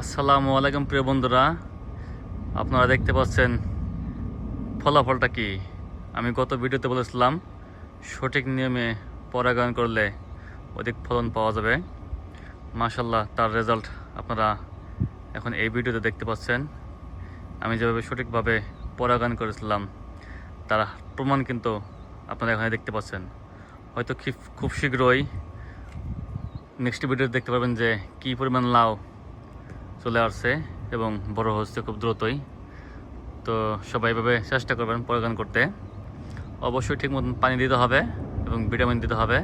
আসসালামু আলাইকুম প্রিয় বন্ধুরা। আপনারা দেখতে পাচ্ছেন ফলাফলটা কি? আমি গত ভিডিওতে বলেছিলাম, সঠিক নিয়মে পরাগায়ন করলে অধিক ফলন পাওয়া যাবে। মাশাল্লাহ তার রেজাল্ট আপনারা এখন এই ভিডিওতে দেখতে পাচ্ছেন। আমি যেভাবে সঠিকভাবে পরাগায়ন করেছিলাম, তার প্রমাণ কিন্তু আপনারা এখানে দেখতে পাচ্ছেন। হয়তো খুব শীঘ্রই নেক্সট ভিডিওতে দেখতে পারবেন যে কী পরিমাণ লাউ চলে আসছে এবং বড় হচ্ছে খুব দ্রুতই। তো সবাই এভাবে চেষ্টা করবেন পরিগান করতে। অবশ্যই ঠিক মতন পানি দিতে হবে এবং ভিটামিন দিতে হবে।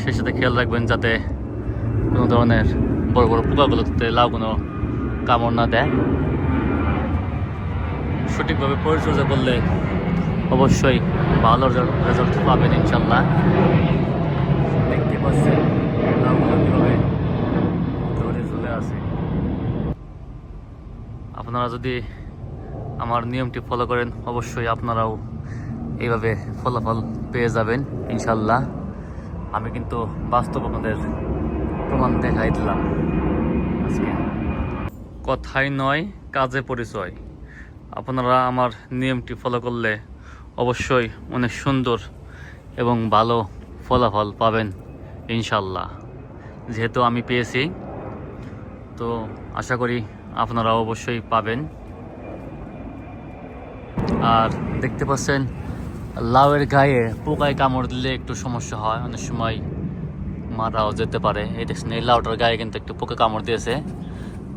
সেই সাথে খেয়াল রাখবেন যাতে কোনো ধরনের বড় বড় পোকাগুলোতে লাউ কোনো কামড় না দেয়। সঠিকভাবে পরিচর্যা করলে অবশ্যই ভালো রেজাল্ট পাবেন ইনশাল্লাহ দেখতে পাচ্ছেন লাউগুলো কীভাবে ধরে চলে আসে আপনারা যদি আমার নিয়মটি ফলো করেন, অবশ্যই আপনারাও এইভাবে ফলাফল পেয়ে যাবেন ইনশাল্লাহ আমি কিন্তু বাস্তব আপনাদের প্রমাণ দেখাই দিলাম আজকে। কথাই নয়, কাজে পরিচয়। আপনারা আমার নিয়মটি ফলো করলে অবশ্যই অনেক সুন্দর এবং ভালো ফলাফল পাবেন ইনশাল্লাহ যেহেতু আমি পেয়েছি, তো আশা করি আপনারা অবশ্যই পাবেন। আর দেখতে পাচ্ছেন, লাউয়ের গায়ে পোকায় কামড় দিলে একটু সমস্যা হয়। অনেক সময় মারাও যেতে পারে। এই দেখছেন, এই লাউটার গায়ে কিন্তু একটু পোকা কামড় দিয়েছে।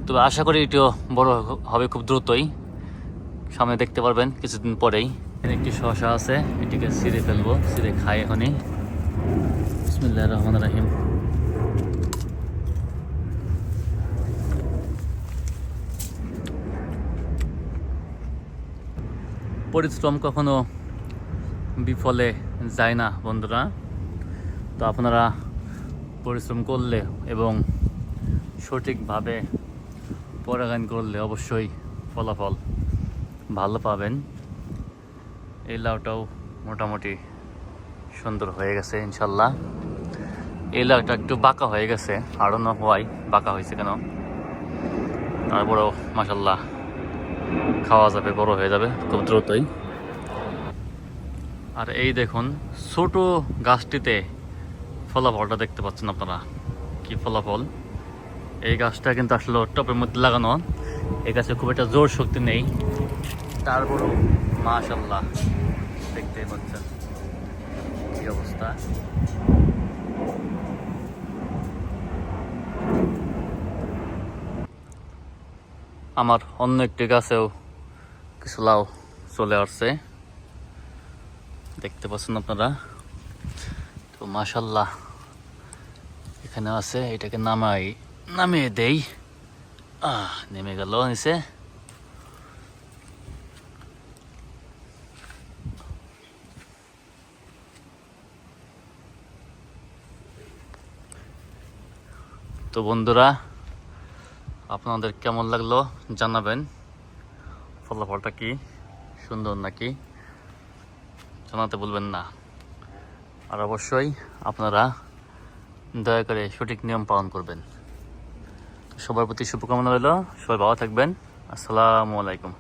তবে আশা করি এটিও বড় হবে খুব দ্রুতই। সামনে দেখতে পারবেন, কিছুদিন পরেই। একটি শশা আছে, এটিকে ছিঁড়ে ফেলব, ছিঁড়ে খাই এখনই। বিসমিল্লাহ রহমান রাহিম। পরিশ্রম কখনো বিফলে যায় না, বন্ধুরা। তো আপনারা পরিশ্রম করলে এবং সঠিকভাবে পরাগায়ন করলে অবশ্যই ফলাফল ভালো পাবেন। এই লাউটাও মোটামুটি সুন্দর হয়ে গেছে, ইনশাল্লাহ। এই লাউটা একটু বাঁকা হয়ে গেছে আরও না হওয়াই বাঁকা হয়েছে কেন। তারপরেও মাসাল্লাহ খাওয়া যাবে, বড় হয়ে যাবে, খুব দ্রুতই। আর এই দেখুন, ছোট গাছটিতে ফলাফলটা দেখতে পাচ্ছেন আপনারা। কি ফলাফল? এই গাছটা কিন্তু আসলে টপের মধ্যে লাগানো। এই গাছে খুব একটা জোর শক্তি নেই। তারপরেও মাশাল্লাহ দেখতেই পাচ্ছেন। কি অবস্থা? আমার অন্য একটি গাছেও কিছু লাউ চলে আসছে। দেখতে পাচ্ছেন আপনারা? তো মাশাল্লাহ এখানে আছে, এটাকে নামাই, নামিয়ে দেই। আহ, নেমে গেল নিচে। তো বন্ধুরা আপনাদের কেমন লাগল জানাবেন। ফলাফলটা কি? সুন্দর নাকি? জানাতে বলবেন না। আর অবশ্যই আপনারা দয়া করে সঠিক নিয়ম পালন করবেন। সবার প্রতি শুভকামনা রইল। সবাই ভালো থাকবেন। আসসালামু আলাইকুম।